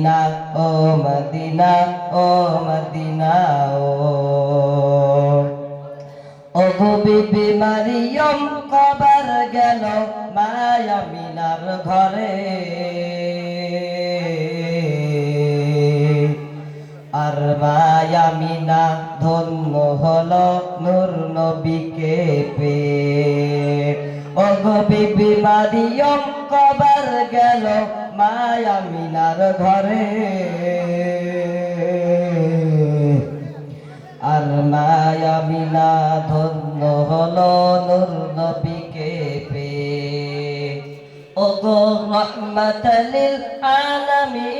Medina, ও Medina ও Medina, ও। ওগো বিবি মারিয়ম, কবার গেল মায়ামিনার ঘরে। আর মায়ামিনা ধন্য হল নূর নবীকে পেয়ে। বিবি মারিয়ম কবার গেল মায়া মিনার ঘরে। আর মায়া মিনা ধন্য হলো নূর নবীকে পে ওগো রহমাতালিল আলামিন।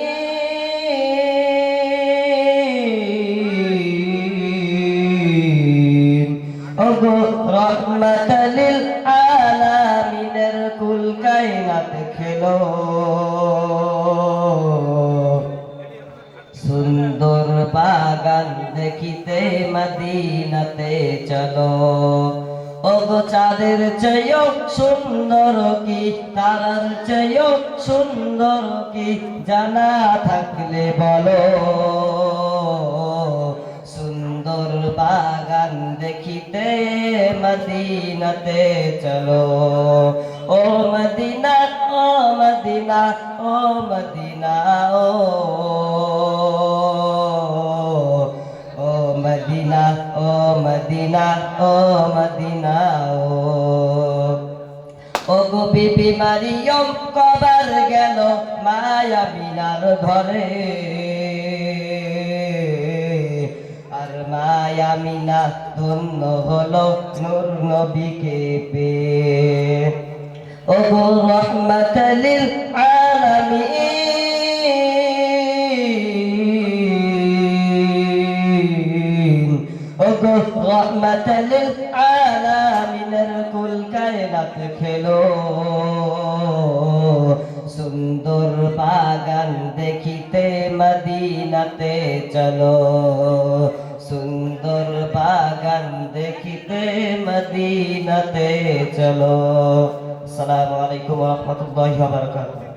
ওগো রহমাতালিল সুন্দর বাগান দেখিতে মদিনাতে চলো। ওগো চাঁদের চেয়েও সুন্দর কি, তারার চেয়েও সুন্দর কি, জানা থাকলে বলো। সুন্দর বাগান দেখিতে মদিনাতে চলো। ও মদিনা মদিনা, ও মদিনা, ও ও মদিনা ও মদিনা ও মদিনা, ও। ও গো বিবি মারিয়ম, কবার গেল মায়া বিনার ঘরে। আর মায়া মিনা ধন্য হলো নূর নবীকে পে ও গো খেলো। সুন্দর বাগান দেখিতে মদিনাতে চলো। সুন্দর বাগান দেখিতে মদিনাতে চলো। ওয়া রাহমাতুল্লাহি ওয়া বারাকাতুহু।